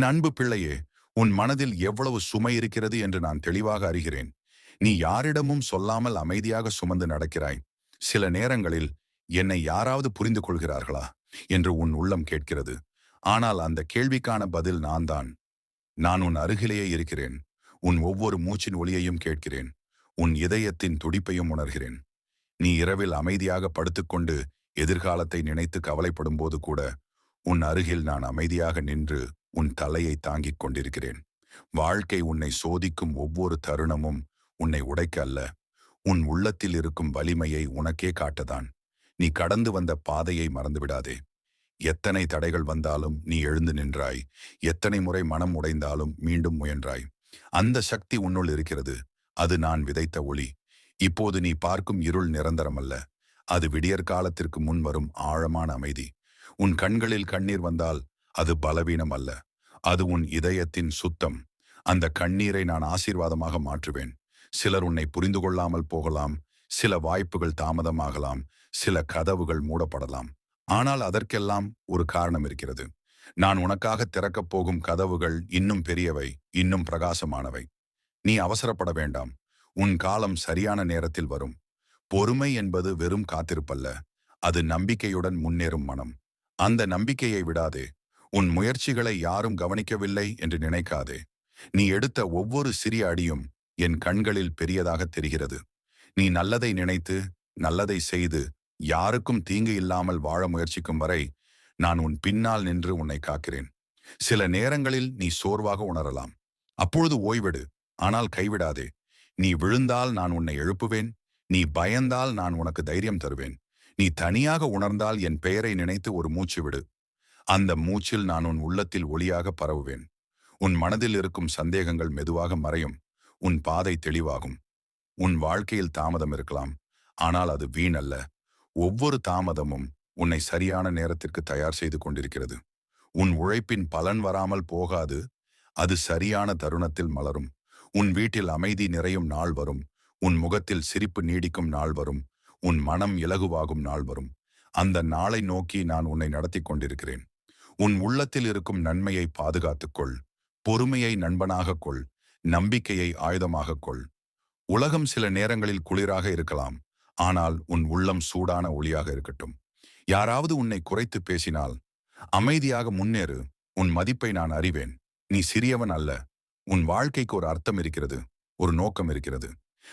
என் அன்பு பிள்ளையே உன் மனதில் எவ்வளவு சுமை இருக்கிறது என்று நான் தெளிவாக அறிகிறேன். நீ யாரிடமும் சொல்லாமல் அமைதியாக சுமந்து நடக்கிறாய். சில நேரங்களில் என்னை யாராவது புரிந்து கொள்கிறார்களா என்று உன் உள்ளம் கேட்கிறது. ஆனால் அந்த கேள்விக்கான பதில் நான் தான் நான் உன் அருகிலேயே இருக்கிறேன். உன் ஒவ்வொரு மூச்சின் ஒளியையும் கேட்கிறேன். உன் இதயத்தின் துடிப்பையும் உணர்கிறேன். நீ இரவில் அமைதியாக படுத்துக்கொண்டு எதிர்காலத்தை நினைத்து கவலைப்படும் போது கூட உன் அருகில் நான் அமைதியாக நின்று உன் தலையை தாங்கிக் கொண்டிருக்கிறேன். வாழ்க்கை உன்னை சோதிக்கும் ஒவ்வொரு தருணமும் உன்னை உடைக்க அல்ல. உன் உள்ளத்தில் இருக்கும் வலிமையை உனக்கே காட்டதான். நீ கடந்து வந்த பாதையை மறந்துவிடாதே. எத்தனை தடைகள் வந்தாலும் நீ எழுந்து நின்றாய். எத்தனை முறை மனம் உடைந்தாலும் மீண்டும் முயன்றாய். அந்த சக்தி உன்னுள் இருக்கிறது. அது நான் விதைத்த ஒளி. இப்போது நீ பார்க்கும் இருள் நிரந்தரமல்ல அது விடியற் காலத்திற்கு முன் வரும் ஆழமான அமைதி. உன் கண்களில் கண்ணீர் வந்தால் அது பலவீனம் அல்ல. அது உன் இதயத்தின் சுத்தம். அந்த கண்ணீரை நான் ஆசீர்வாதமாக மாற்றுவேன். சிலர் உன்னை புரிந்து கொள்ளாமல் போகலாம். சில வாய்ப்புகள் தாமதமாகலாம். சில கதவுகள் மூடப்படலாம். ஆனால் அதற்கெல்லாம் ஒரு காரணம் இருக்கிறது. நான் உனக்காக திறக்கப் போகும் கதவுகள் இன்னும் பெரியவை இன்னும் பிரகாசமானவை. நீ அவசரப்பட வேண்டாம். உன் காலம் சரியான நேரத்தில் வரும். பொறுமை என்பது வெறும் காத்திருப்பல்ல. அது நம்பிக்கையுடன் முன்னேறும் மனம். அந்த நம்பிக்கையை விடாதே. உன் முயற்சிகளை யாரும் கவனிக்கவில்லை என்று நினைக்காதே. நீ எடுத்த ஒவ்வொரு சிறிய அடியும் என் கண்களில் பெரியதாக தெரிகிறது. நீ நல்லதை நினைத்து நல்லதை செய்து யாருக்கும் தீங்கு இல்லாமல் வாழ முயற்சிக்கும் வரை நான் உன் பின்னால் நின்று உன்னை காக்கிறேன். சில நேரங்களில் நீ சோர்வாக உணரலாம். அப்பொழுது ஓய்விடு ஆனால் கைவிடாதே. நீ விழுந்தால் நான் உன்னை எழுப்புவேன். நீ பயந்தால் நான் உனக்கு தைரியம் தருவேன். நீ தனியாக உணர்ந்தால் என் பெயரை நினைத்து ஒரு மூச்சு விடு. அந்த மூச்சில் நான் உன் உள்ளத்தில் ஒளியாக பரவுவேன். உன் மனதில் இருக்கும் சந்தேகங்கள் மெதுவாக மறையும். உன் பாதை தெளிவாகும். உன் வாழ்க்கையில் தாமதம் இருக்கலாம். ஆனால் அது வீணல்ல ஒவ்வொரு தாமதமும் உன்னை சரியான நேரத்திற்கு தயார் செய்து கொண்டிருக்கிறது. உன் உழைப்பின் பலன் வராமல் போகாது. அது சரியான தருணத்தில் மலரும். உன் வீட்டில் அமைதி நிறையும் நாள் வரும். உன் முகத்தில் சிரிப்பு நீடிக்கும் நாள் வரும். உன் மனம் இலகுவாகும் நாள் வரும். அந்த நாளை நோக்கி நான் உன்னை நடத்தி கொண்டிருக்கிறேன். உன் உள்ளத்தில் இருக்கும் நன்மையை பாதுகாத்துக்கொள் பொறுமையை நண்பனாகக் கொள். நம்பிக்கையை ஆயுதமாகக் கொள். உலகம் சில நேரங்களில் குளிராக இருக்கலாம். ஆனால் உன் உள்ளம் சூடான ஒளியாக இருக்கட்டும். யாராவது உன்னை குறைத்து பேசினால் அமைதியாக முன்னேறு. உன் மதிப்பை நான் அறிவேன். நீ சிறியவன் அல்ல. உன் வாழ்க்கைக்கு ஒரு அர்த்தம் இருக்கிறது. ஒரு நோக்கம் இருக்கிறது.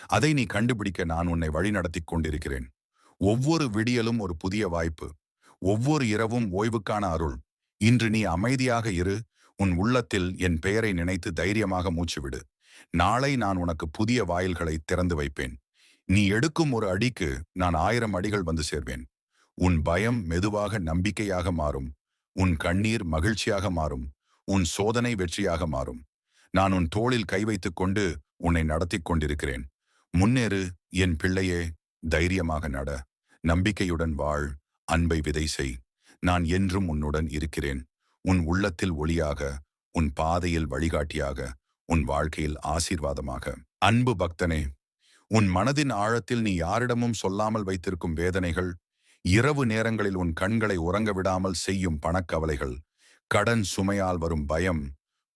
அதை நீ கண்டுபிடிக்க நான் உன்னை வழிநடத்தி கொண்டிருக்கிறேன். ஒவ்வொரு விடியலும் ஒரு புதிய வாய்ப்பு. ஒவ்வொரு இரவும் ஓய்வுக்கான அருள். இன்று நீ அமைதியாக இரு உன் உள்ளத்தில் என் பெயரை நினைத்து தைரியமாக மூச்சுவிடு. நாளை நான் உனக்கு புதிய வாயில்களை திறந்து வைப்பேன். நீ எடுக்கும் ஒரு அடிக்கு நான் ஆயிரம் அடிகள் வந்து சேர்வேன். உன் பயம் மெதுவாக நம்பிக்கையாக மாறும். உன் கண்ணீர் மகிழ்ச்சியாக மாறும். உன் சோதனை வெற்றியாக மாறும். நான் உன் தோளில் கை வைத்துக் கொண்டு உன்னை நடத்தி கொண்டிருக்கிறேன். முன்னேறு என் பிள்ளையே தைரியமாக நட. நம்பிக்கையுடன் வாழ் அன்பை விதை செய். நான் என்றும் உன்னுடன் இருக்கிறேன். உன் உள்ளத்தில் ஒளியாக உன் பாதையில் வழிகாட்டியாக உன் வாழ்க்கையில் ஆசீர்வாதமாக. அன்பு பக்தனே உன் மனதின் ஆழத்தில் நீ யாரிடமும் சொல்லாமல் வைத்திருக்கும் வேதனைகள் இரவு நேரங்களில் உன் கண்களை உறங்க விடாமல் செய்யும் பணக்கவலைகள் கடன் சுமையால் வரும் பயம்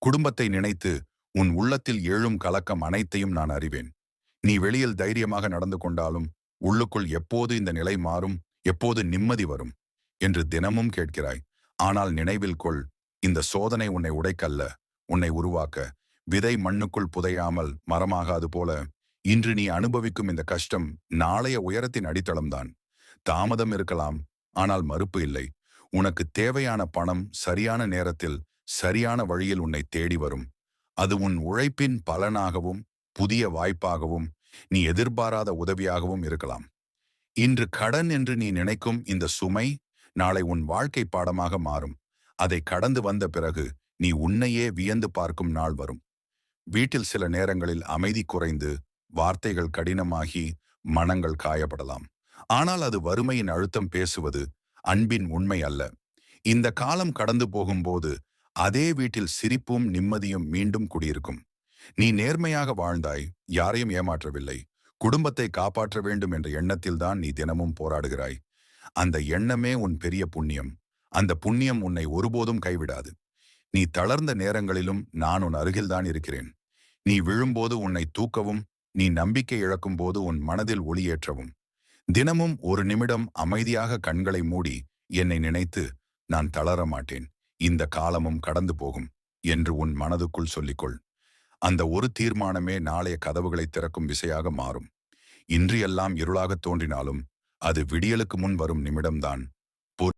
குடும்பத்தை நினைத்து உன் உள்ளத்தில் எழும் கலக்கம் அனைத்தையும் நான் அறிவேன். நீ வெளியில் தைரியமாக நடந்து கொண்டாலும் உள்ளுக்குள் எப்போது இந்த நிலை மாறும் எப்போது நிம்மதி வரும்? என்று தினமும் கேட்கிறாய். ஆனால் நினைவில் கொள் இந்த சோதனை உன்னை உடைக்கல்ல. உன்னை உருவாக்க. விதை மண்ணுக்குள் புதையாமல் மரமாகாது போல. இன்று நீ அனுபவிக்கும் இந்த கஷ்டம் நாளைய உயரத்தின் அடித்தளம்தான். தாமதம் இருக்கலாம் ஆனால் மறுப்பு இல்லை. உனக்கு தேவையான பணம் சரியான நேரத்தில் சரியான வழியில் உன்னை தேடி வரும். அது உன் உழைப்பின் பலனாகவும் புதிய வாய்ப்பாகவும் நீ எதிர்பாராத உதவியாகவும் இருக்கலாம். இன்று கடன் என்று நீ நினைக்கும் இந்த சுமை நாளை உன் வாழ்க்கை பாடமாக மாறும். அதை கடந்து வந்த பிறகு நீ உன்னையே வியந்து பார்க்கும் நாள் வரும். வீட்டில் சில நேரங்களில் அமைதி குறைந்து வார்த்தைகள் கடினமாகி மனங்கள் காயப்படலாம். ஆனால் அது வறுமையின் அழுத்தம் பேசுவது அன்பின் உண்மை அல்ல. இந்த காலம் கடந்து போகும்போது அதே வீட்டில் சிரிப்பும் நிம்மதியும் மீண்டும் குடியிருக்கும். நீ நேர்மையாக வாழ்ந்தாய் யாரையும் ஏமாற்றவில்லை. குடும்பத்தை காப்பாற்ற வேண்டும் என்ற எண்ணத்தில்தான் நீ தினமும் போராடுகிறாய். அந்த எண்ணமே உன் பெரிய புண்ணியம். அந்த புண்ணியம் உன்னை ஒருபோதும் கைவிடாது. நீ தளர்ந்த நேரங்களிலும் நான் உன் அருகில்தான் இருக்கிறேன். நீ விழும்போது உன்னை தூக்கவும் நீ நம்பிக்கை இழக்கும் போது உன் மனதில் ஒளியேற்றவும். தினமும் ஒரு நிமிடம் அமைதியாக கண்களை மூடி என்னை நினைத்து நான் தளர மாட்டேன். இந்த காலமும் கடந்து போகும் என்று உன் மனதுக்குள் சொல்லிக்கொள். அந்த ஒரு தீர்மானமே நாளைய கதவுகளை திறக்கும் விசையாக மாறும். இன்றியெல்லாம் இருளாகத் தோன்றினாலும் அது விடியலுக்கு முன் வரும் நிமிடம்தான்.